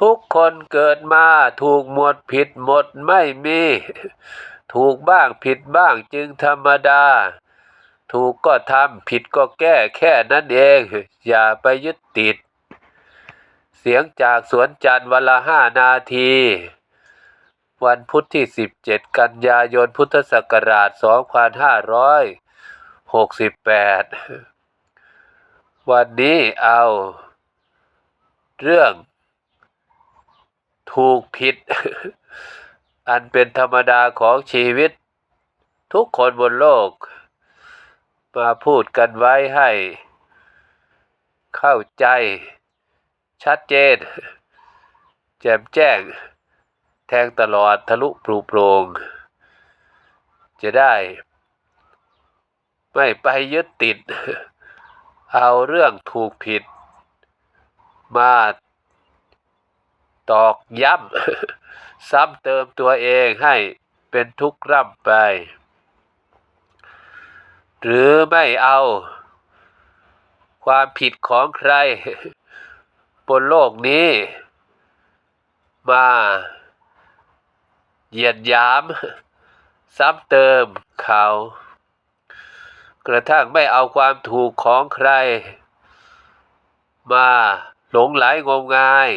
ทุกคนเกิดมาถูกหมดผิดหมดไม่มี ถูกบ้างผิดบ้างจึงธรรมดา ถูกก็ทำผิดก็แก้แค่นั้นเอง อย่าไปยึดติด เสียงจากสวนจันทร์วันละห้านาที วันพุธที่ 17 กันยายนพุทธศักราช 2568 วันนี้เอาเรื่อง ถูกผิด อันเป็นธรรมดาของชีวิต ทุกคนบนโลก มาพูดกันไว้ให้ เข้าใจ ชัดเจน แจ่มแจ้ง แทงตลอดทะลุปลุโปรงจะได้ไม่ไปยึดติด เอาเรื่องถูกผิด มา ตอกย้ำซ้ำเติมตัวเองให้เป็นทุกข์ร่ำไป หรือไม่เอา ความผิดของใคร บนโลกนี้ มาเหยียดยาม ซ้ำเติมเขา กระทั่งไม่เอาความถูกของใคร มาหลงไหลงมงาย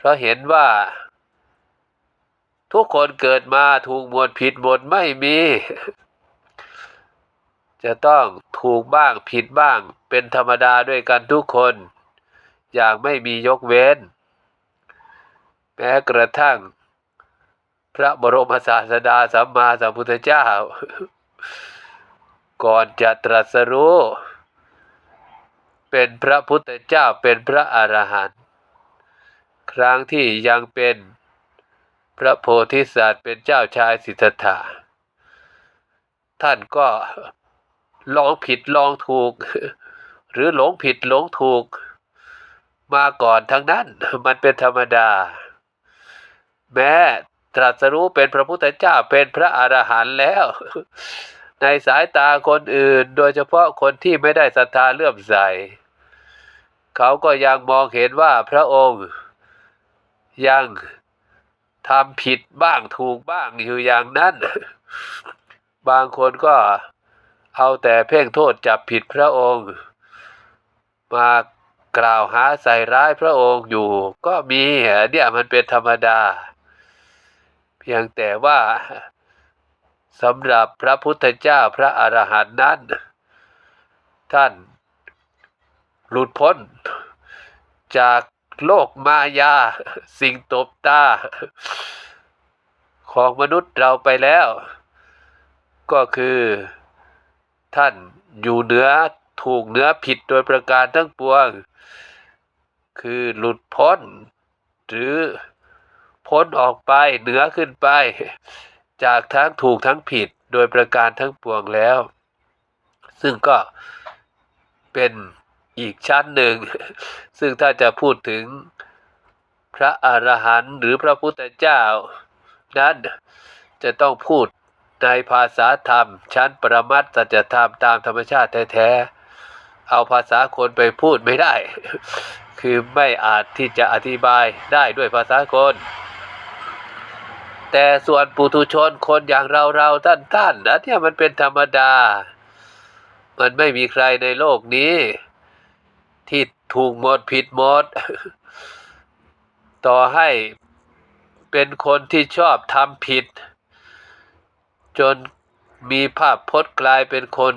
เพราะเห็นว่า ทุกคนเกิดมาถูกหมดผิดหมดไม่มี จะต้องถูกบ้างผิดบ้าง เป็นธรรมดาด้วยกันทุกคน อย่างไม่มียกเว้น แม้กระทั่ง พระบรมศาสดาสัมมาสัมพุทธเจ้า ก่อนจะตรัสรู้เป็นพระพุทธเจ้าเป็นพระอรหันต์ ครั้งที่ยังเป็นพระโพธิสัตว์เป็นเจ้าชายสิทธัตถะท่านก็ลองผิดลองถูก หรือหลงผิดหลงถูก มาก่อนทั้งนั้นมันเป็นธรรมดา แม้ตรัสรู้เป็นพระพุทธเจ้าเป็นพระอรหันต์แล้ว ในสายตาคนอื่น โดยเฉพาะคนที่ไม่ได้ศรัทธาเลื่อมใส เขาก็ยังมองเห็นว่าพระองค์ ยังทำผิดบ้างถูกบ้างอยู่อย่างนั้น บางคนก็เอาแต่เพ่งโทษจับผิดพระองค์ มากล่าวหาใส่ร้ายพระองค์อยู่ ก็มีเนี่ยมันเป็นธรรมดา เพียงแต่ว่าสำหรับพระพุทธเจ้าพระอรหันต์นั้น ท่านหลุดพ้นจาก โลกมายา สิ่งตบตา ของมนุษย์เราไปแล้ว ก็คือท่านอยู่เหนือถูกเหนือผิดโดยประการทั้งปวง คือหลุดพ้น หรือพ้นออกไปเหนือขึ้นไป จากทั้งถูกทั้งผิดโดยประการทั้งปวงแล้ว ซึ่งก็เป็น อีกชั้นหนึ่ง ซึ่งถ้าจะพูดถึงพระอรหันต์หรือพระพุทธเจ้า นั้นจะต้องพูดในภาษาธรรม ชั้นปรมัตสัจธรรมตามธรรมชาติแท้ๆ เอาภาษาคนไปพูดไม่ได้ คือไม่อาจที่จะอธิบายได้ด้วยภาษาคน แต่ส่วนปุถุชนคนอย่างเราเราท่านท่านนะเนี่ยมันเป็นธรรมดา มันไม่มีใครในโลกนี้ ที่ถูกหมดผิดหมด ต่อให้เป็นคนที่ชอบทำผิด จนมีภาพพจน์กลายเป็นคน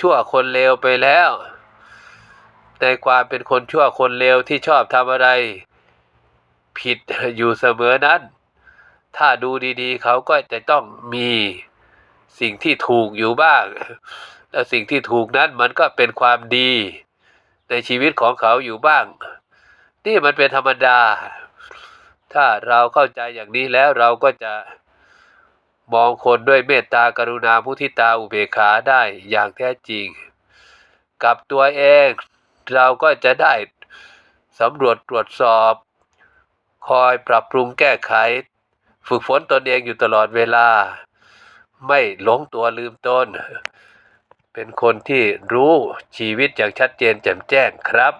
ชั่วคนเลวไปแล้ว ในความเป็นคนชั่วคนเลวที่ชอบทำอะไร ผิดอยู่เสมอนั้น ถ้าดูดีๆ เขาก็จะต้องมีสิ่งที่ถูกอยู่บ้าง แล้วสิ่งที่ถูกนั้นมันก็เป็นความดี ในชีวิตของเขาอยู่บ้าง นี่มันเป็นธรรมดา ถ้าเราเข้าใจอย่างนี้แล้วเราก็จะมองคนด้วยเมตตากรุณามุทิตาอุเบกขาได้อย่างแท้จริง กับตัวเองเราก็จะได้สำรวจตรวจสอบ คอยปรับปรุงแก้ไข ฝึกฝนตนเองอยู่ตลอดเวลา ไม่หลงตัวลืมตน เป็นคนที่รู้ชีวิตอย่างชัดเจนแจ่มแจ้งครับ